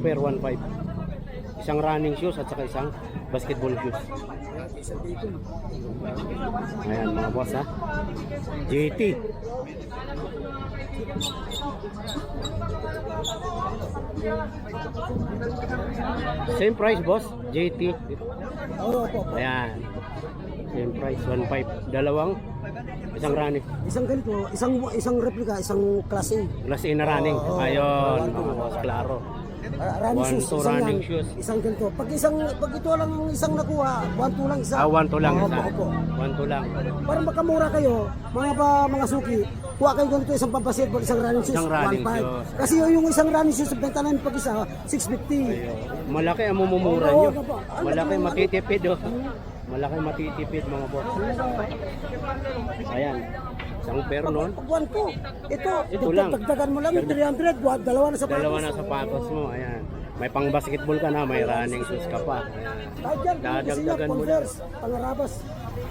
150. Pag dalawang pair, 1.5. Isang running shoes at saka isang basketball shoes. Ayan mga boss ha. JT. Same price boss, JT. Ayan. Same price, 1.5. Dalawang, isang running. Isang ganito, isang isang replica, isang class A. Glass in na running. Oo. Ayun, mga boss, klaro. Ah, running One, shoes, two isang running yan. shoes. Isang ganito. Pag isang pag ito lang ang isang nakuha, one two lang isa. Ah, 1 to lang Oo, isa. Opo. 1 to lang. Para makamura kayo, mga pa mga suki, kuha kayo ganito isang pampasetball, isang running shoes, Isang running 1.5. shoes. Kasi yung isang running shoes, benta namin pag isa, 650. Malaki ang mumumura nyo. Malaki matitipid oh. Malaki matitipid mga boss. Ayan. Isang pair nun. Pag one po, ito, Ito lang. dagdagan mo lang, 300, buwan, dalawa na sa Dalawa na sapatos mo. Ayan. May pang basketball ka na, may running shoes ka pa. Ayan. Dadagdagan mo Converse, pangarabas,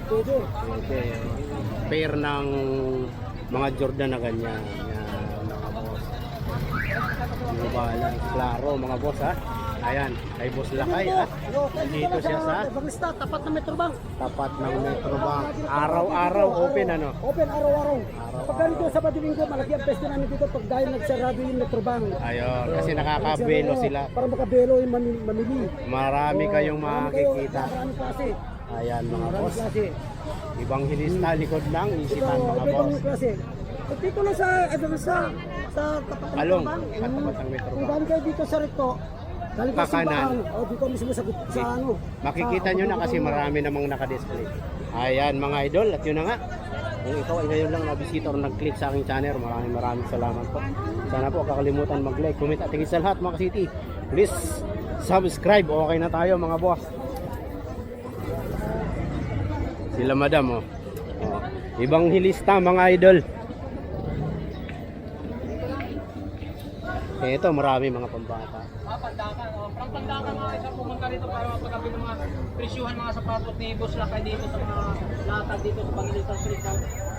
pwede. Okay. Pair ng mga Jordan na ganyan. Ayan, mga boss. New Balance. Klaro mga boss ha. Ayan, kay Boss Lakay ha. Dito siya sa Bangista, tapat na Metrobank. tapat ng Metrobank. Araw-araw open ano. Open araw-araw. Pag ganito sa Badilinggo, malaki ang pwesto namin dito pag dahil nagsarado yung Metrobank. Ayun, kasi nakakabelo sila. Para makabelo yung mamili. Marami kayong Marami kayo, makikita. Maraming klase. Ayan mga boss. Ibang hilista likod lang, Ito, isipan mga boss. At dito lang sa, ano, sa, sa tapat ng Metrobank. sa tapat ng Kung Metrobank. galing kayo dito sa Recto, galing kayo sa Kakanan. Simbahan, o dito mismo sa, sa ano. Makikita nyo na kasi marami namang nakadisplay. Ayan mga idol, at yun na nga. Kung ikaw ay ngayon lang nabisita o nag-click sa aking channel, maraming maraming salamat po. Sana po kakalimutan mag-like, comment at higit sa lahat mga city. Please subscribe. Okay na tayo mga boss. Sila madam oh. oh. Ibang hilista mga idol. Eh, ito marami mga pambata. Ah, pandakan. Oh. Parang pandakan mga isa pumunta rito para mapagabi ng mga presyuhan mga sapatos ni Boss Lakay dito sa mga latag dito sa Pangilitan Street.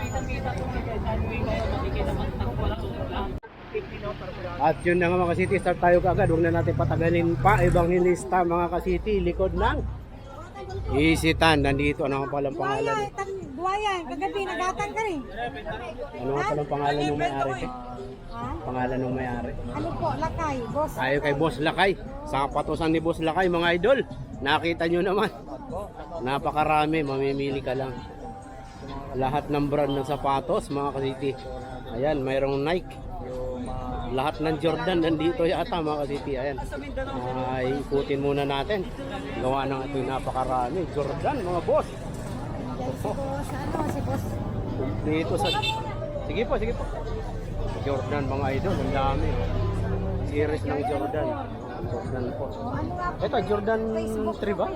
Kita-kita po. Saan mo yung kayo makikita susunod lang. 50 no, para pala. At yun na nga mga kasiti, start tayo kaagad. Huwag na natin patagalin pa. Evangelista mga kasiti, likod ng Isitan. Nandito, ano nga palang pangalan? Buwaya, tan, buwaya. Kagabi, nagatan ka rin. Ano nga palang pangalan ng may-ari? eh? Ha? Pangalan ng may-ari. Ano po, lakay, boss. Tayo kay Boss Lakay. Sa ni Boss Lakay, mga idol. Nakita nyo naman. Napakarami, mamimili ka lang. Lahat ng brand ng sapatos, mga kasiti. Ayan, mayroong Nike. Lahat ng Jordan nandito yata mga kasiti. Ayan. Ay, ikutin muna natin. Gawa ng ito napakarami. Jordan, mga boss. Si boss, ano, si boss. Dito sa... Sige po, sige po. Jordan, mga idol. Ang dami. oh. Series ng Jordan. Jordan po. O, ano Ito, Jordan Facebook 3 ba?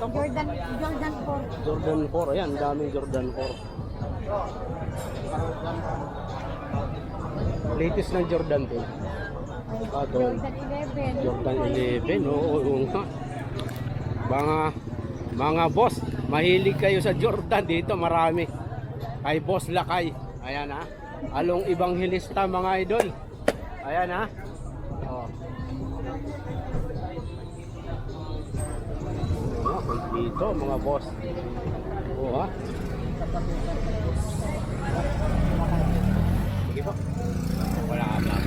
Jordan, Jordan 4. Jordan 4. Ayan, ang daming Jordan 4. Latest ng Jordan 2. Ah, doon. Jordan 11. Jordan 11. Oo, oo nga. Mga, mga boss, mahilig kayo sa Jordan dito. Marami. Kay Boss Lakay. Ayan ha. Along ibang hilista mga idol. Ayan ha. Oh. Oh, dito mga boss. Oo ha. Sige po. Wala ka ba?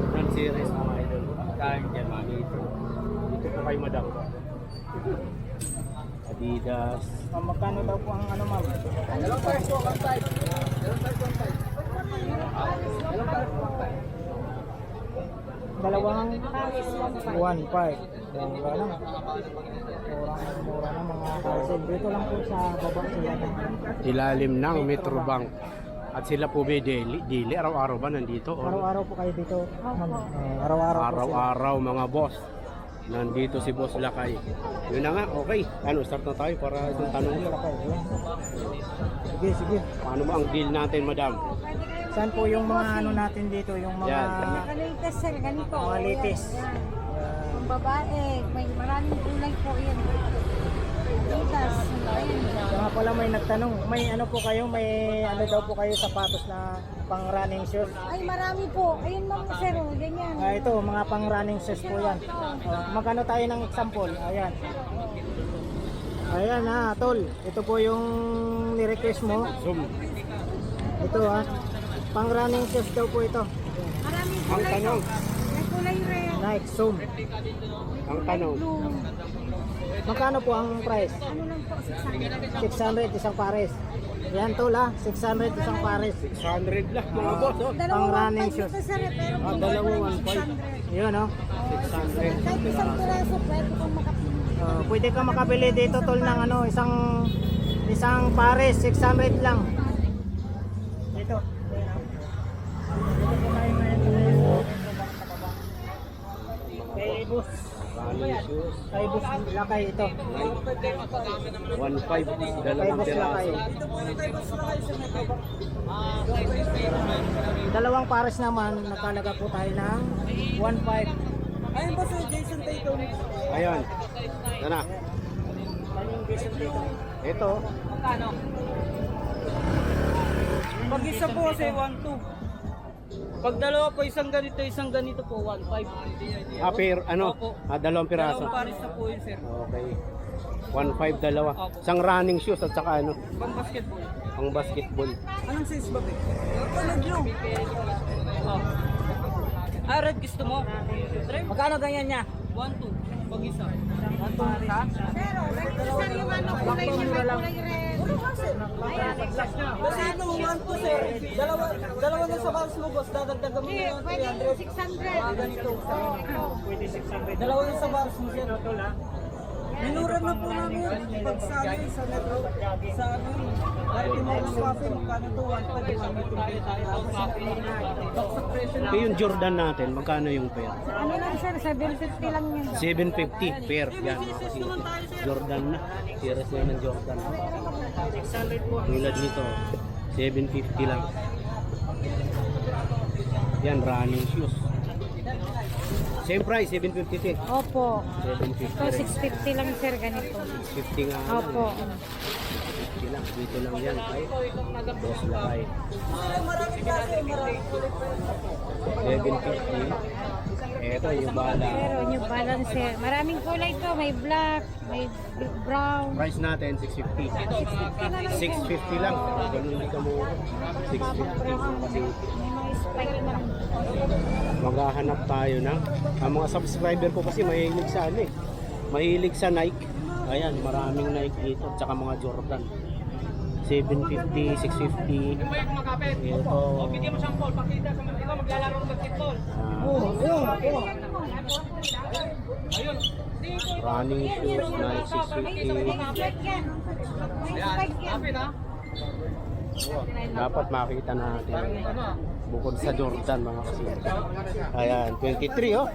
Jordan series mga idol. Kain dyan mga dito. Dito po kay madam. Adidas. Magkano daw po ang ano ma'am? Dalawang 1.5. Mura lang. Murang mura na mga parcel. Dito lang po sa baba sila ng Ilalim ng Metrobank. At sila po may daily, daily araw-araw ba nandito? Araw-araw po kayo dito. Ah, araw-araw araw-araw mga boss. Nandito si Boss Lakay. Yun na nga, okay. Ano, start na tayo para itong tanong. Sige, sige. Paano ba ang deal natin, madam? Saan po yung mga ano natin dito? Yung mga... Yan. Latest sir, ganito. Mga Ayan, latest. yan. Yung babae, may maraming kulay po yan. Litas. Nga pala may nagtanong, may ano po kayo, may ano daw po kayo sapatos na pang running shoes. Ay, marami po. Ayun ma'am, sir. oh, Ganyan. Ah, ito, mga pang running shoes po yan. Ah, magkano tayo ng example? Ayan. Ayan ha, tol. Ito po yung ni-request mo. Zoom. Ito ha. Pang running shoes daw po ito. Marami Ang kulay. tanong, May kulay red. Nike Zoom. ang tanong, Blue. Magkano po ang price? Ano lang po, 600. 600 isang pares. Yan tol ha, 600 isang pares. 600 lang mga boss. Oh. Dalawang running 1.5 shoes. dito, sir. eh, Pero Ah, kung dalawang kulay 1.5. 600. Yun oh. 600. Kahit isang piraso, pwede kong makapili. Uh, pwede ka makabili dito tol ng ano, isang isang pares 600 lang. Dito. Dito po tayo ngayon. Kay Bus. Lakay ito. 1.5. Kay Dalawang piraso. Dalawang pares naman, nakalaga po tayo ng 1.5. Ayun ba si Jason Tatum? Ayan. Ito na. Ito. Magkano? Pag isa po kasi 1-2. Pag dalawa po, isang ganito, isang ganito po, 1-5. Ah, pair, ano? Opo. Ah, dalawang piraso. Dalawang pares na po yun, sir. Okay. 1.5 dalawa. Opo. Isang running shoes at saka ano, Pang basketball. ang basketball. Anong size ba, Bek? Ano blue? Oh. Ah, red gusto mo? Magkano ganyan niya? 1-2. Pag isa. 1-2 ha? Pero, sir, yung ano, kulay niya, may kulay red. Kasi ito, 1-2 sir. Dalawa, dalawa na sa box mo, boss. Dadagdagan mo Hindi, ng pwede 300. 600. Ah, ganito. Pwede 600. Dalawa na sa box mo, sir. Minura na po namin pag sa amin sa metro sa ano yun. Dahil tinawag ng coffee, magkano to? 1 Okay, yung Jordan natin, magkano yung pair? Ano lang, sir, 750 lang yun. 750 pair. Yan, Jordan na. Series na ng Jordan. Tulad nito, 750 lang. Yan, running shoes. Same price, 750 din. Opo. 750 Ito, rin. 650 lang, sir, ganito. 50 nga lang. Opo. 50 lang. Dito lang yan. Kay Boss Lakay. 750. Ito yung bala. Pero New Balance, sir. Maraming kulay to. May black, may brown. Price natin 650. 650 lang. Ganun hindi ka mo. 650. Kasi maghahanap tayo ng ang mga subscriber ko kasi mahilig sa ano eh. Mahilig sa Nike. Ayan, maraming Nike dito. Tsaka mga Jordan. 750, 650. Yung ba yung kumakapit? Ito. Mo siyang. Pakita sa mga maglalaro ng basketball. ah, Ayun. running shoes, Nike May 650. spike yan. May spike yan. Kapit ha? Dapat makita natin. Bukod sa Jordan mga kasi. Ayan, 23 oh.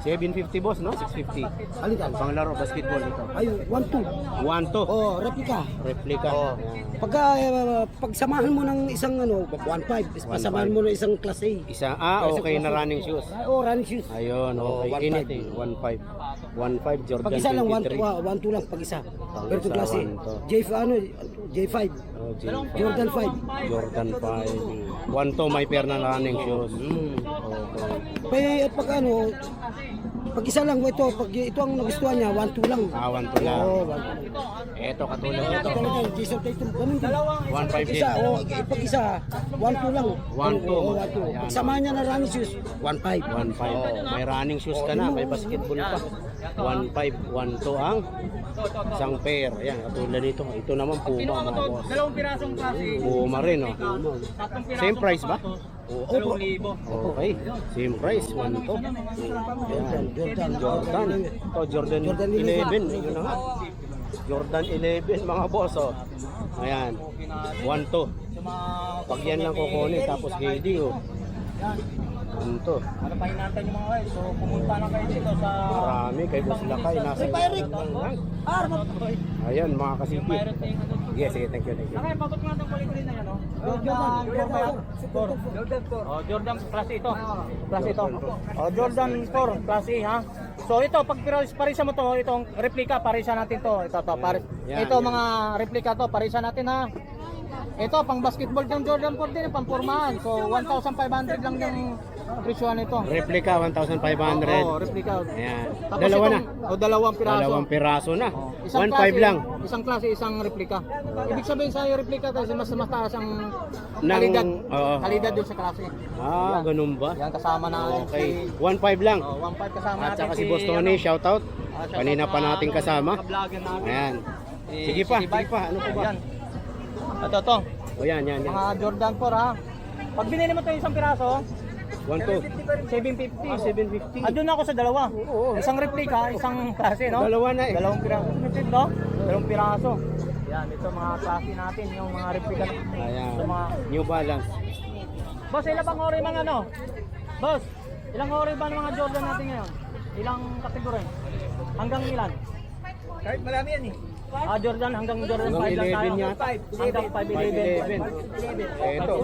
750 boss, no? 650. Alin ka? Pang laro basketball ito. Ayun, 1-2. 1 to. Oh, replika. Replica. Ayan. Pagka uh, pagsamahan mo ng isang ano, 1.5, pasamahan mo ng isang class A. Isa, ah, okay na running shoes. Ah, Oh, running shoes. Ayun, Oh, okay. 1.5. Init eh. 1.5. 1.5 Jordan Pag isa lang 23. 1 1 2 lang pag isa. Pero class A. J ano, J5. Oh, J5. Jordan 5. Jordan 5. 1 to may pair na running shoes. Okay. Pay at pag ano, pag isa lang ito, pag ito ang nagustuhan niya, 1 2 lang. Ah, 1 to lang. Oh, Ito katulad ito nito. talaga, Jason Tatum. Ganun din. 1.5 Pag din. isa, oh, pag isa, 1 2 lang. One, two. Oh, 1 2. Ayan. Pag samahan niya na running shoes, 1 5. 1.5. May running shoes ka na, may basketball pa. 1.5, 1 to ang isang pair. Ayan, katulad nito. Ito naman Puma mga boss. Dalawang pirasong klase. Puma rin, oh. Tatlong pirasong Same price ba? Oo, dalawang libo. Okay, same price, 1 to. Ayan, Jordan. Jordan. Ito, Jordan, Jordan 11. Yun na nga. Jordan 11 mga boss, oh. Ayan, 1 to. Pag yan lang kukunin, tapos KD, oh. 1 to. Ano pa hinantay niyo mga guys? So pumunta na kayo dito sa Marami kay Boss Lakay. Nasa lang. Ayan, mga kasipi. Pirate ano. Sige, sige, thank you, thank you. Nakaya patot nga itong kulit na yan, no? Jordan, Jordan 4. Jordan 4. Oh, Jordan klase ito. Klase ito. Oh, Jordan 4 klase ha. So ito, pag paris- parisa mo to, itong replica, parisa natin to. Ito to, paris. Ito mga replica to, parisa natin ha. Ito, pang basketball ng Jordan 14, pang pormahan. So 1,500 lang yung presyo nito. Replica 1,500. Oo, replica. Ayan. Tapos Dalawa na. itong- O, dalawang piraso. Dalawang piraso na. Oh, 1.5 lang. Isang klase, isang replika. Ibig sabihin sa replika kasi mas mataas ang Ng- kalidad. oo. Kalidad din sa klase. Ah, ganun ba? Yan kasama na Okay. 1.5 lang. Oh, 1.5 kasama At natin saka si Boss Tony, shout out. Ah, shout Kanina pa sa, natin ano, kasama. Ayan. Si Sige pa, sige pa. Ano pa ba? Yan. Ito to. O yan, yan, yan. Mga Jordan 4 ha. Pag binili mo to isang piraso, 1 to. 750. Ah, 750. Andun ako sa dalawa. Oo. Isang replika, isang klase, no? Dalawa na eh. Dalawang piraso. No? Dalawang piraso. Yan, ito mga klase natin, yung mga replika. Ayan. Sa mga... New Balance. Boss, ilang bang ori mga ano? Boss, ilang ori ba ng mga Jordan natin ngayon? Ilang kategory? Hanggang ilan? Kahit marami yan eh. Ah, Jordan hanggang Jordan 5 Hanggang lang tayo. 11 yata. Hanggang 5'11. 5'11. Ito.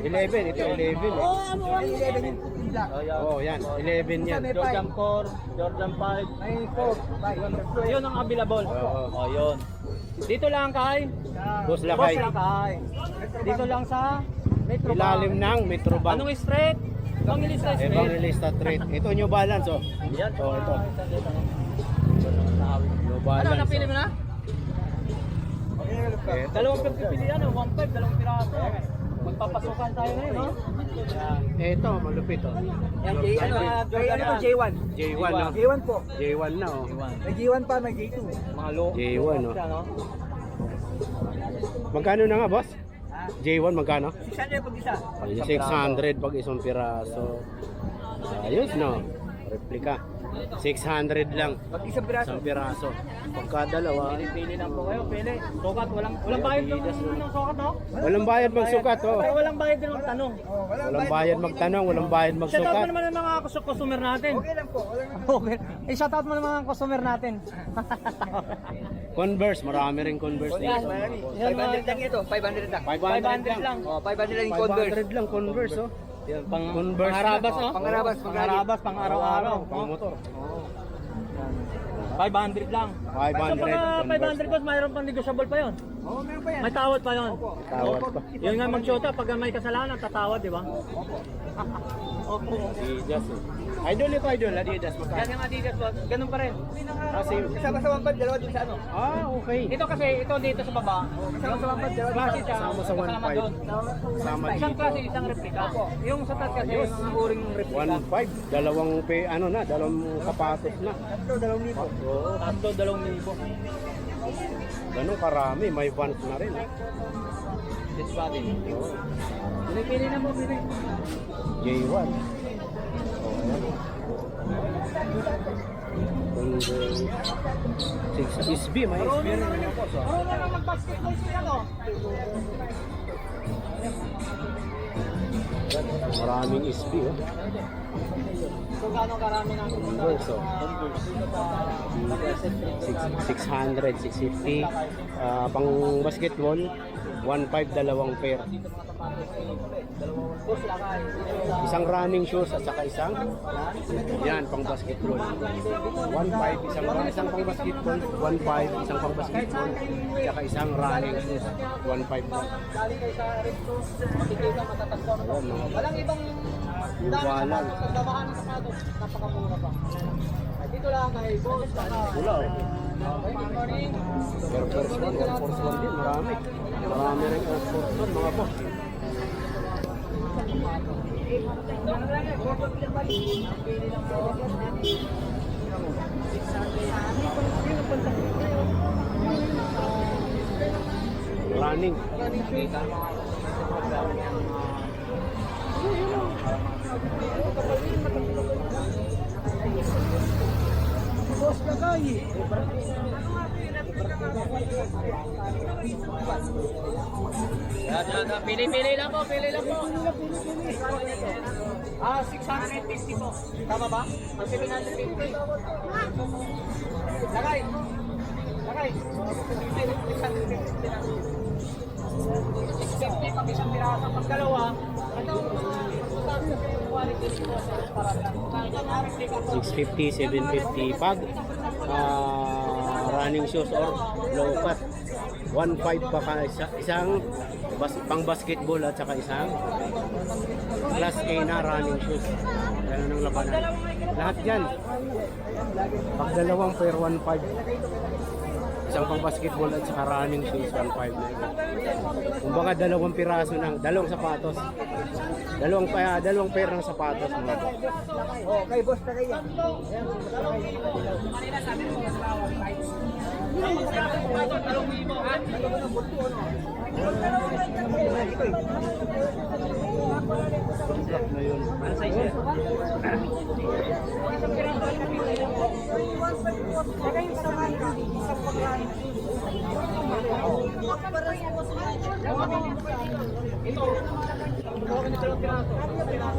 11. Ito 11. eh. Oo, ano ang 11 yung pila. Oh, yan. 11 yan. Jordan 4, Jordan 5. May 4, 5. Yun ang available. Oo. Oh, yun. Dito lang kay Boss Boss Lakay. lang kay. Dito lang sa Metro Bank. Ilalim ng Metro Bank. Anong street? Evangelista Street. Evangelista Street. Ito New Balance oh. Yan. Oh, ito. New Ano, Balance. napili mo na? Oh. Dalawang pagpipilian, 1.5, dalawang piraso. Magpapasukan tayo ngayon, no? Ito, malupit oh. Yan, J, ano, J, ano to, J1. J1 no. J1 po. J1 na oh. May J1 pa, may J2. Mga low. J1 oh. Magkano na nga boss? J1 magkano? 600 pag isa. 600 pag isang piraso. Ayos no. Replika. 600 lang. Pag isang piraso. Isang piraso. Pagka dalawa. Pili lang po kayo, pili. Sukat, walang, walang bayad ng ng sukat, no? Walang bayad magsukat oh. Pero walang bayad din ng tanong. Walang bayad magtanong, walang bayad Shout out mo magsukat. naman ang mga customer natin. Okay lang po. Okay. Eh, shout out mo naman ang customer natin. Converse, marami rin Converse dito. Marami. Yan, 500 lang ito. 500 lang. 500 lang. Oh, 500 lang yung Converse. 500 lang Converse oh. Yan, pang Converse pangarabas, no? Pangarabas, pangarabas, pang araw-araw. Pang motor. 500 lang. 500 So, pagka Converse 500 boss, mayroon pang negotiable pa yon. Oo, meron pa yan. May tawad pa yon. Tawad pa. Yun nga mag-shota, pag may kasalanan, tatawad, di ba? Opo. Adidas eh. Idol ito, idol. Adidas, Yan magkano? yung Adidas boss, ganun pa rin. Kasi, Kasama sa wampad, dalawa dun sa ano. ah, okay. Ito kasi, ito dito sa baba. Kasama sa wampad, dalawa dun Klase siya. Kasama sa kasama 1.5. doon. Sama Isang dito. klase, isang replika. Yung sa taas kasi, yung mga uring replika. 1.5. Dalawang pe, ano na, dalawang kapatos na. Tatlo, dalawang libo. Oo. Tatlo, dalawang libo. Ganun karami. May vans na rin. Eh. This body. Pinipili na mo, pinipili. J1. Oh, ayan. Converse. 6 SB, may SB rin. Marunong na mag-basketball siya, no? Maraming SB, oh. Kung gaano karami natin punta Converse, oh. Six- 600, 650. Ah, pang basketball, 1.5 dalawang pair. Isang running shoes at saka isang yan pang basketball. 1.5 isang isang pang basketball, 1.5 isang pang basketball, saka isang running shoes, 1.5 lang. Galing kayo sa Recto, makikita matatagpo. Ayan, no? Walang ibang sapatos. Damahan ng sapatos, napakamura pa. Dito lang kay Boss. Wala oh. Good morning. Pero first one, Air Force One din, marami. Marami rin Force One, mga boss. Running. Boss ka kayo. Yan, yan. Pili-pili lang po, pili lang po. Ah, 650 po. Tama ba? Ang 750. Lakay. Lakay. 650 lang. 650 pag isang piraso. Pag dalawa, ito, quality lang. Kahit 650, 750 pag ah, running shoes or low cut 1.5 pa ka isa, isang bas, pang basketball at saka isang class A na running shoes. Ganun ang labanan. Lahat yan. Pag dalawang pair 1.5 isang pang basketball at saka running shoes 1.5 na yun kumbaga dalawang piraso ng dalawang sapatos dalawang pa dalawang pair ng sapatos mga boss. Oh, kay boss na kayo. Black na yun. Teka